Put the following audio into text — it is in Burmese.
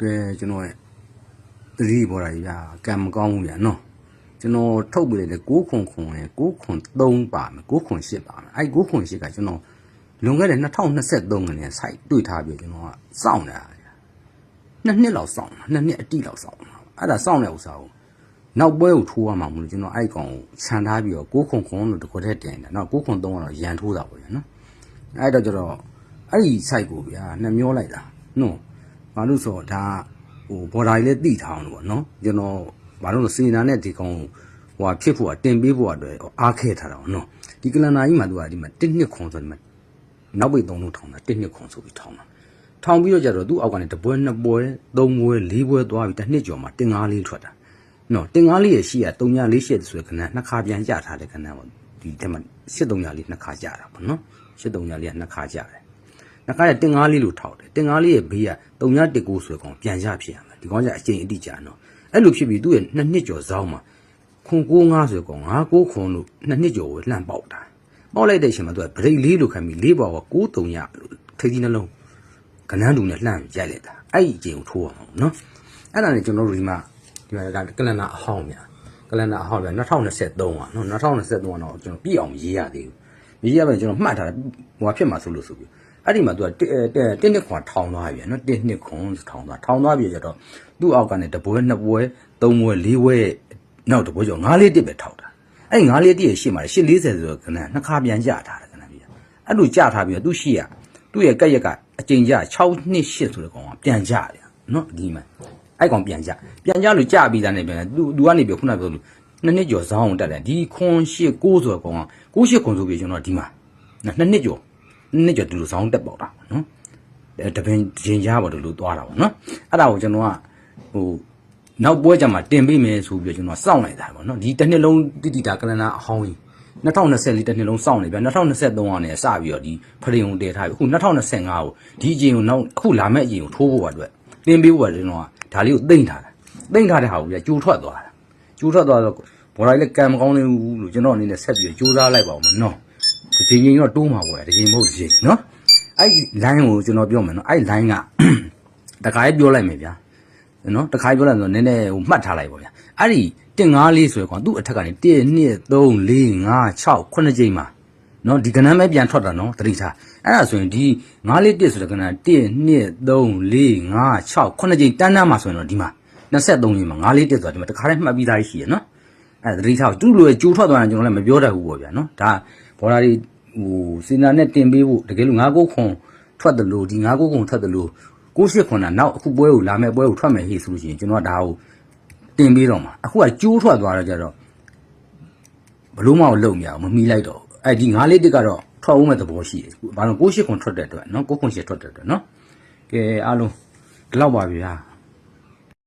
ကဲကျွန်တော်ရဲ့သတိပေါ်တာကြီးဗျာကံမကောင်းဘူးဗျာနော်ကျွန်တော်ထုတ်ပြလိုက်တယ်6ခွန်ခွန်ရဲ့6ခွန်3ပါမယ်6ခွန်8ပါမယ်အဲ့6ခွန်8ကကျွန်တော်လွန်ခဲ့တဲ့2023ခုနှစ်စိုက်တွေ့ထားပြီးကျွန်တော်ကစောင့်နေတာဗျာနှစ်နှစ်လောက်စောင့်တာနှစ်နှစ်အတိလောက်စောင့်တာအဲ့ဒါစောင့်တဲ့ဥစ္စာကိုနောက်ပွဲကိုထိုးရမှာမလို့ကျွန်တော်အဲ့ကောင်ကိုခြံထားပြီးတော့6ခွန်ခွန်လို့တစ်ခွက်တည်းတင်တယ်နော်6ခွန်3ကတော့ရန်ထိုးတာပေါ့ဗျာနော်အဲ့တော့ကျတော့အဲ့ဒီစိုက်ကိုဗျာနှမျောလိုက်တာနော် ဘာလို့ဆိုတော့ဒါဟိုဘော်ဒါကြီးလည်းတိထားအောင်လို့ပေါ့နော်ကျွန်တော်ဘာလို့လဲစေနာနဲ့ဒီကောင်ဟိုဟာဖြစ်ဖို့ကတင်ပေးဖို့အတွက်အားခဲထားတာပေါ့နော်ဒီကလန်နာကြီးမှာသူကဒီမှာတစ်နှစ်ခွန်ဆိုဒီမှာနောက်ပိတ်သုံးလုံးထောင်တာတစ်နှစ်ခွန်ဆိုပြီးထောင်တာထောင်ပြီးတော့ကြတော့သူ့အောက်ကနေတပွဲနှစ်ပွဲသုံးပွဲလေးပွဲသွားပြီးတစ်နှစ်ကျော်မှာတင်ငါးလေးထွက်တာနော်တင်ငါးလေးရဲ့ရှိရ348ဆိုတဲ့ခဏနှစ်ခါပြန်ကြထားတဲ့ခဏပေါ့ဒီတက်မှာ73လေးနှစ်ခါကြတာပေါ့နော်73လေးကနှစ်ခါကြတယ် နှခါရတင်ငါးလေးလို့ထောက်တယ်တင်ငါးလေးရဲ့ဘေးက319ဆိုကောင်ပြန်ရဖြစ်ရမှာဒီကောင်ကအချိန်အတိကြာနော်အဲ့လိုဖြစ်ပြီးသူ့ရဲ့နှစ်နှစ်ကျော်ဇောင်းမှာခွန်95ဆိုကောင်9ခွန်လို့နှစ်နှစ်ကျော်ကိုလှန့်ပေါက်တာပေါက်လိုက်တဲ့အချိန်မှာသူကဗရိတ်လေးလို့ခံပြီးလေးပေါ်က93ရလို့ထိတ်ကြီးနှလုံးကနန်းတူနဲ့လှန့်ရိုက်လိုက်တာအဲ့ဒီအချိန်ကိုထိုးအောင်နော်အဲ့ဒါနဲ့ကျွန်တော်တို့ဒီမှာဒီမှာကကလန်နာအဟောင်းများကလန်နာအဟောင်းပြ2023อ่ะနော်2023ကတော့ကျွန်တော်ပြည့်အောင်ရေးရသေးဘူးရေးရမယ်ကျွန်တော်မှတ်ထားတယ်ဟိုဟာဖြစ်မှာဆိုလို့ဆိုပြီး အဲ့ဒီမှာ तू ကတင်းနှစ်ခွန်ထောင်သွားပြီနော်တင်းနှစ်ခွန်ထောင်သွားထောင်သွားပြီကြတော့သူ့အောက်ကနေတပွဲနှစ်ပွဲသုံးပွဲလေးပွဲနောက်တပွဲကျော်၅လေးတစ်ပဲထောက်တာအဲ့၅လေးတစ်ရဲ့ရှေ့မှာရှစ်40ဆိုတော့ခဏနှစ်ခါပြန်ကြထားတယ်ခဏပြီအဲ့လိုကြထားပြီးတော့သူ့ရှေ့ကသူ့ရဲ့ကက်ရက်ကအကျိန်ကြ6နှစ်8ဆိုတဲ့ကောင်ကပြန်ကြတယ်နော်ဒီမှာအဲ့ကောင်ပြန်ကြပြန်ကြလို့ကြပြီးသားနေပြန်သူသူကနေပြီးခုနပြောလို့နှစ်နှစ်ကျော်ဇောင်းအောင်တက်တယ်ဒီခွန်8 9ဆိုတဲ့ကောင်က9 8ခွန်ဆိုပြီးကျွန်တော်ဒီမှာနှစ်နှစ်ကျော် နှစ်ကျော်ဒီလိုဆောင်းတက်ပေါက်တာပေါ့နော်အဲတပင်ရင်ကြားပေါ့ဒီလိုသွားတာပေါ့နော်အဲ့ဒါကိုကျွန်တော်ကဟိုနောက်ပွဲကြမှာတင်ပေးမယ်ဆိုပြီးတော့ကျွန်တော်စောင့်လိုက်တာပေါ့နော်ဒီတစ်နှစ်လုံးတိတိတာကလနာအဟောင်းကြီး2024တစ်နှစ်လုံးစောင့်နေဗျာ2023ကနေစပြီးတော့ဒီဖရင်ုံတည်ထားပြီအခု2025ကိုဒီအချိန်ကိုနောက်အခုလာမဲ့အချိန်ကိုထိုးဖို့အတွက်တင်ပေးဖို့ကကျွန်တော်ကဒါလေးကိုသိမ့်ထားတာသိမ့်ထားတဲ့ဟာကိုပြကျိုးထွက်သွားတာကျိုးထွက်သွားတော့ဘော်လိုက်လည်းကံမကောင်းသေးဘူးလို့ကျွန်တော်အနေနဲ့ဆက်ပြီးကြိုးစားလိုက်ပါဦးမနော် ဒီချိန်တော့တိုးမှာပေါ့တကယ်မဟုတ်ဒီချိန်နော်အဲ့ဒီ line ကိုကျွန်တော်ပြောမယ်နော်အဲ့ line ကတခါရေးပြောလိုက်မယ်ဗျာနော်တခါရေးပြောလိုက်ဆိုတော့နည်းနည်းဟိုမှတ်ထားလိုက်ပါဗျာအဲ့ဒီတင်ငါးလေးဆိုရကောင်သူ့အထက်ကနေ1 2 3 4 5 6 9ချိန်မှာနော်ဒီကဏ္ဍမဲပြန်ထွက်တာနော်တတိထားအဲ့ဒါဆိုရင်ဒီ9လေး1ဆိုတဲ့ကဏ္ဍ1 2 3 4 5 6 9ချိန်တန်းတန်းမှာဆိုရင်တော့ဒီမှာ23ချိန်မှာ9လေး1ဆိုတာဒီမှာတခါတည်းမှတ်ပြီးသားရှိရနော်အဲသတိထားသူ့လိုကျိုးထွက်သွားရင်ကျွန်တော်လည်းမပြောတတ်ဘူးပေါ့ဗျာနော်ဒါ ဘော်ဒါတွေဟိုစင်နာနဲ့တင်ပေးဖို့တကယ်လို့ငါးကိုခွန်ထွက်တယ်လို့ဒီငါးကိုခွန်ထွက်တယ်လို့ကိုရှိခွန်တာနောက်အခုပွဲကိုလာမဲ့ပွဲကိုထွက်မယ်ဟေ့ဆိုလို့ရှိရင်ကျွန်တော်ကဒါကိုတင်ပေးတော့မှာအခုကကျိုးထွက်သွားတော့ကြတော့ဘလို့မအောင်လုံမရအောင်မမီလိုက်တော့ဘူးအဲဒီငါးလေးတစ်ကတော့ထွက်အောင်မဲ့သဘောရှိတယ်ဘာလို့ကိုရှိခွန်ထွက်တဲ့အတွက်နော်ကိုခွန်ရှိထွက်တဲ့အတွက်နော်ကဲအားလုံးဒီလောက်ပါဗျာ